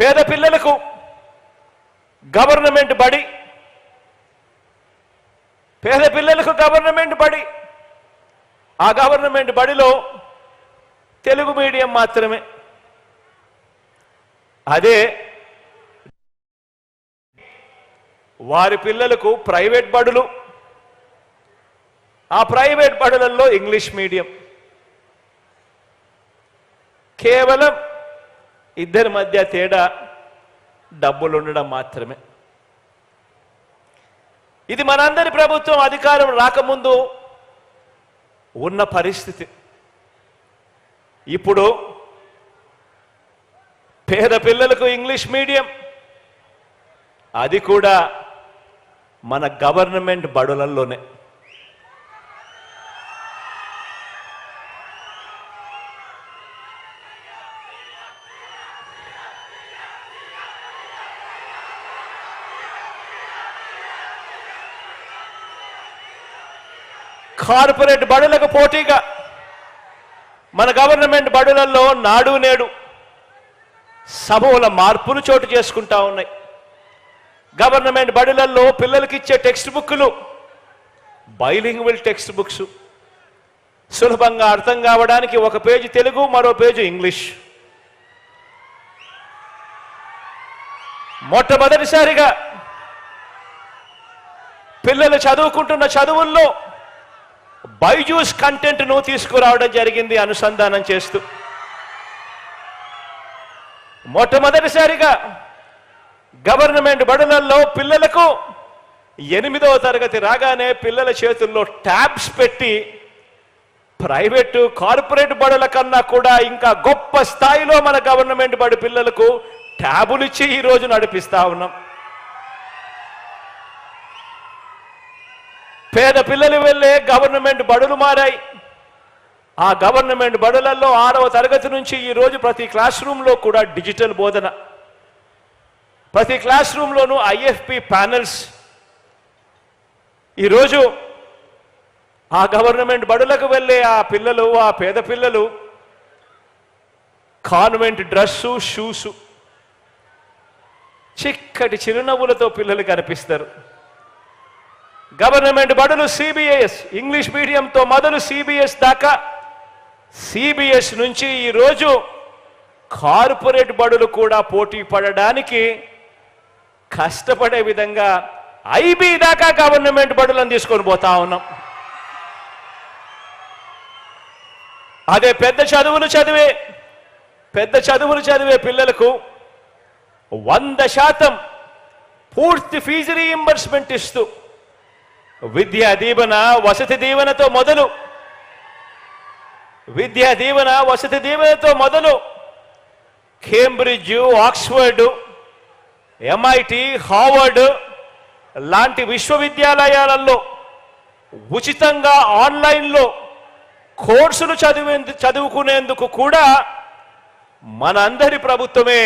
పేద పిల్లలకు గవర్నమెంట్ బడి పేద పిల్లలకు గవర్నమెంట్ బడి. ఆ గవర్నమెంట్ బడిలో తెలుగు మీడియం మాత్రమే. అదే వారి పిల్లలకు ప్రైవేట్ బడులు. ఆ ప్రైవేట్ బడులలో ఇంగ్లీష్ మీడియం. కేవలం ఇద్దరి మధ్య తేడా డబ్బులు ఉండడం మాత్రమే. ఇది మనందరి ప్రభుత్వం అధికారం రాకముందు ఉన్న పరిస్థితి. ఇప్పుడు పేద పిల్లలకు ఇంగ్లీష్ మీడియం అది కూడా మన గవర్నమెంట్ బడులలోనే కార్పొరేట్ బడులకు పోటీగా మన గవర్నమెంట్ బడులలో నాడు నేడు సమూల మార్పులు చోటు చేసుకుంటా ఉన్నాయి. గవర్నమెంట్ బడులలో పిల్లలకి ఇచ్చే టెక్స్ట్ బుక్లు బైలింగ్వల్ టెక్స్ట్ బుక్స్. సులభంగా అర్థం కావడానికి ఒక పేజీ తెలుగు మరో పేజీ ఇంగ్లీష్. మొట్టమొదటిసారిగా పిల్లలు చదువుకుంటున్న చదువుల్లో బైజూస్ కంటెంట్ను తీసుకురావడం జరిగింది అనుసంధానం చేస్తూ. మొట్టమొదటిసారిగా గవర్నమెంట్ బడులలో పిల్లలకు ఎనిమిదవ తరగతి రాగానే పిల్లల చేతుల్లో ట్యాబ్స్ పెట్టి ప్రైవేటు కార్పొరేట్ బడుల కన్నా కూడా ఇంకా గొప్ప స్థాయిలో మన గవర్నమెంట్ బడి పిల్లలకు ట్యాబులు ఇచ్చి ఈ రోజు నడిపిస్తా ఉన్నాం. పేద పిల్లలు వెళ్ళే గవర్నమెంట్ బడులు మారాయి. ఆ గవర్నమెంట్ బడులలో ఆరవ తరగతి నుంచి ఈ రోజు ప్రతి క్లాస్ రూమ్లో కూడా డిజిటల్ బోధన. ప్రతి క్లాస్ రూమ్లోనూ ఐఎఫ్పి ప్యానెల్స్. ఈరోజు ఆ గవర్నమెంట్ బడులకు వెళ్ళే ఆ పిల్లలు ఆ పేద పిల్లలు కాన్వెంట్ డ్రెస్సు షూసు చిక్కటి చిరునవ్వులతో పిల్లలు కనిపిస్తారు. గవర్నమెంట్ బడులు సిబిఎస్ ఇంగ్లీష్ మీడియంతో మొదలు సిబిఎస్ దాకా. సిబిఎస్ నుంచి ఈరోజు కార్పొరేట్ బడులు కూడా పోటీ పడడానికి కష్టపడే విధంగా ఐబీ దాకా గవర్నమెంట్ బడులను తీసుకొని పోతా ఉన్నాం. అదే పెద్ద చదువులు చదివే పెద్ద చదువులు చదివే పిల్లలకు వంద శాతం పూర్తి ఫీజు రీఇంబర్స్మెంట్ ఇస్తూ విద్యా దీవెన వసతి దీవెనతో మొదలు. విద్యా దీవెన వసతి దీవెనతో మొదలు. కేంబ్రిడ్జ్ ఆక్స్ఫర్డ్ ఎంఐటి హార్వర్డ్ లాంటి విశ్వవిద్యాలయాలలో ఉచితంగా ఆన్లైన్లో కోర్సులు చదివే చదువుకునేందుకు కూడా మనందరి ప్రభుత్వమే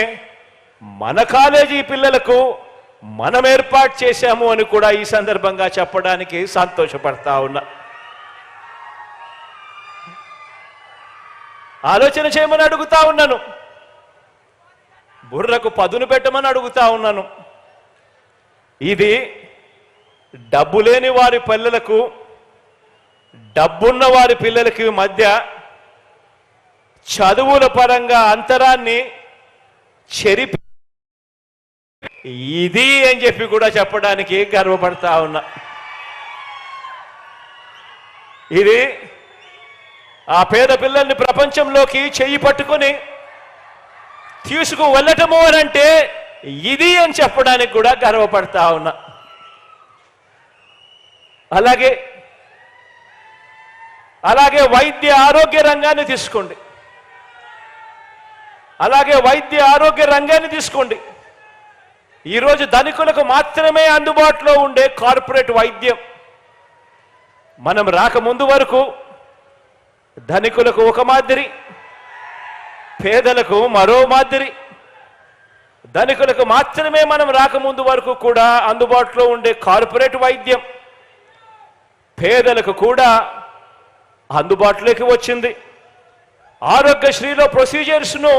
మన కాలేజీ పిల్లలకు మనం ఏర్పాటు చేశాము అని కూడా ఈ సందర్భంగా చెప్పడానికి సంతోషపడతా ఉన్నా. ఆలోచన చేయమని అడుగుతా ఉన్నాను. బుర్రకు పదును పెట్టమని అడుగుతా ఉన్నాను. ఇది డబ్బు లేని వారి పిల్లలకు డబ్బున్న వారి పిల్లలకి మధ్య చదువుల పరంగా అంతరాన్ని చెరిపి ఇది అని చెప్పి కూడా చెప్పడానికి గర్వపడతా ఉన్నా. ఇది ఆ పేద పిల్లల్ని ప్రపంచంలోకి చెయ్యి పట్టుకొని తీసుకు వెళ్ళటము అని అంటే ఇది అని చెప్పడానికి కూడా గర్వపడతా ఉన్నా. అలాగే అలాగే వైద్య ఆరోగ్య రంగాన్ని తీసుకోండి. అలాగే వైద్య ఆరోగ్య రంగాన్ని తీసుకోండి. ఈరోజు ధనికులకు మాత్రమే అందుబాటులో ఉండే కార్పొరేట్ వైద్యం. మనం రాకముందు వరకు ధనికులకు ఒక మాదిరి పేదలకు మరో మాదిరి. ధనికులకు మాత్రమే మనం రాకముందు వరకు కూడా అందుబాటులో ఉండే కార్పొరేట్ వైద్యం పేదలకు కూడా అందుబాటులోకి వచ్చింది. ఆరోగ్యశ్రీలో ప్రొసీజర్స్ను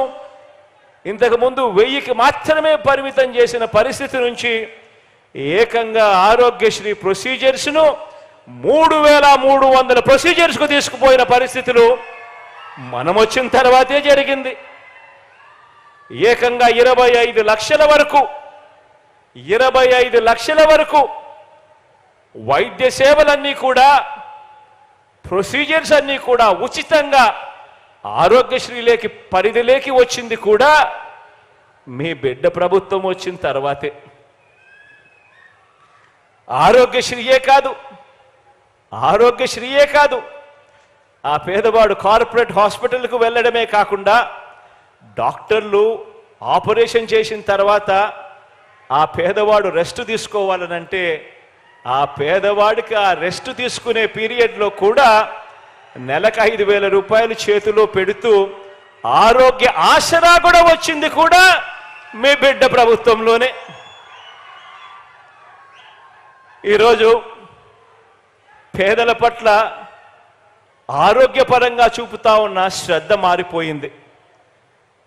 ఇంతకుముందు వెయ్యికి మాత్రమే పరిమితం చేసిన పరిస్థితి నుంచి ఏకంగా ఆరోగ్యశ్రీ ప్రొసీజర్స్ను మూడు వేల మూడు వందల ప్రొసీజర్స్కు తీసుకుపోయిన పరిస్థితులు మనం వచ్చిన తర్వాతే జరిగింది. ఏకంగా ఇరవై ఐదు లక్షల వరకు ఇరవై ఐదు లక్షల వరకు వైద్య సేవలన్నీ కూడా ప్రొసీజర్స్ అన్నీ కూడా ఉచితంగా ఆరోగ్యశ్రీలేకి పరిధిలోకి వచ్చింది కూడా మీ బిడ్డ ప్రభుత్వం వచ్చిన తర్వాతే. ఆరోగ్యశ్రీయే కాదు ఆరోగ్యశ్రీయే కాదు. ఆ పేదవాడు కార్పొరేట్ హాస్పిటల్కు వెళ్ళడమే కాకుండా డాక్టర్లు ఆపరేషన్ చేసిన తర్వాత ఆ పేదవాడు రెస్ట్ తీసుకోవాలనంటే ఆ పేదవాడికి ఆ రెస్ట్ తీసుకునే పీరియడ్లో కూడా నెలకు ఐదు వేల రూపాయలు చేతిలో పెడుతూ ఆరోగ్య ఆసరా కూడా వచ్చింది కూడా మీ బిడ్డ ప్రభుత్వంలోనే. ఈరోజు పేదల పట్ల ఆరోగ్యపరంగా చూపుతా ఉన్న శ్రద్ధ మారిపోయింది.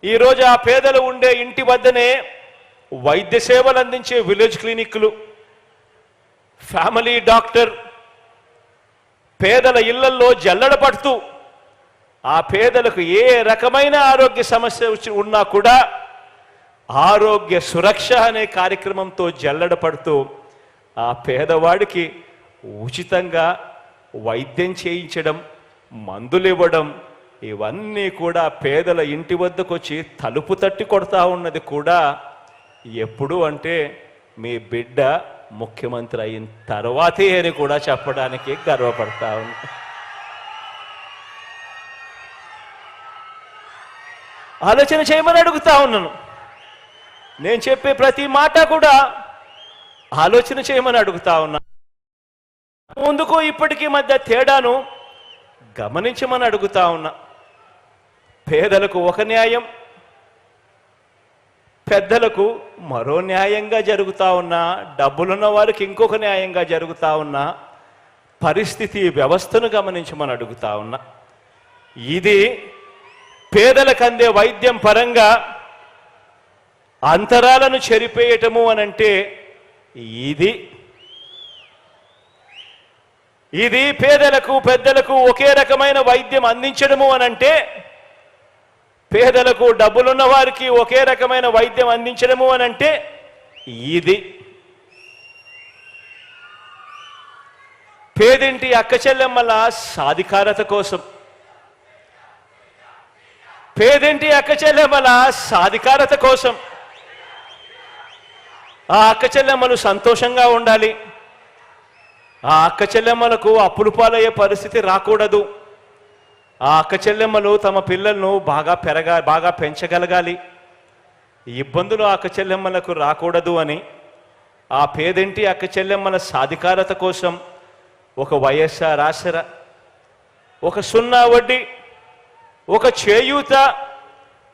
ఈరోజు ఆ పేదలు ఉండే ఇంటి వద్దనే వైద్య సేవలు అందించే విలేజ్ క్లినిక్లు ఫ్యామిలీ డాక్టర్ పేదల ఇళ్ళల్లో జల్లడ పడుతూ ఆ పేదలకు ఏ రకమైన ఆరోగ్య సమస్య వచ్చి ఉన్నా కూడా ఆరోగ్య సురక్ష అనే కార్యక్రమంతో జల్లడ పడుతూ ఆ పేదవాడికి ఉచితంగా వైద్యం చేయించడం మందులు ఇవ్వడం ఇవన్నీ కూడా పేదల ఇంటి వద్దకు వచ్చి తలుపు తట్టి కొడతా ఉన్నది కూడా ఎప్పుడు అంటే మీ బిడ్డ ముఖ్యమంత్రి అయిన తర్వాతే అని కూడా చెప్పడానికి గర్వపడతా ఉంది ఆలోచన చేయమని అడుగుతా ఉన్నాను. నేను చెప్పే ప్రతి మాట కూడా ఆలోచన చేయమని అడుగుతా ఉన్నా. ముందుకు ఇప్పటికీ మధ్య తేడాను గమనించమని అడుగుతా ఉన్నా. పేదలకు ఒక న్యాయం పెద్దలకు మరో న్యాయంగా జరుగుతా ఉన్నా డబ్బులున్న వారికి ఇంకొక న్యాయంగా జరుగుతా ఉన్నా పరిస్థితి వ్యవస్థను గమనించమని అడుగుతా ఉన్నా. ఇది పేదలకు అందే వైద్యం పరంగా అంతరాలను చెరిపేయటము అనంటే ఇది. ఇది పేదలకు పెద్దలకు ఒకే రకమైన వైద్యం అందించడము అనంటే పేదలకు డబ్బులున్న వారికి ఒకే రకమైన వైద్యం అందించడము అని అంటే ఇది. పేదింటి అక్క చెల్లెమ్మల సాధికారత కోసం. పేదింటి అక్క చెల్లెమ్మల సాధికారత కోసం. ఆ అక్క చెల్లెమ్మలు సంతోషంగా ఉండాలి. ఆ అక్క చెల్లెమ్మలకు అప్పులు పాలయ్యే పరిస్థితి రాకూడదు. ఆ అక్క చెల్లెమ్మలు తమ పిల్లలను బాగా పెరగా బాగా పెంచగలగాలి. ఇబ్బందులు ఆ అక్క చెల్లెమ్మలకు రాకూడదు అని. ఆ పేదింటి అక్క చెల్లెమ్మల సాధికారత కోసం ఒక వైఎస్ఆర్ ఆసర ఒక సున్నా వడ్డీ ఒక చేయూత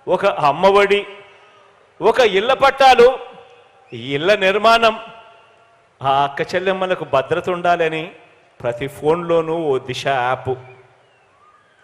ఒక అమ్మఒడి ఒక ఇళ్ళ పట్టాలు ఈ నిర్మాణం. ఆ అక్క చెల్లెమ్మలకు భద్రత ఉండాలని ప్రతి ఫోన్లోనూ ఓ దిశ యాప్.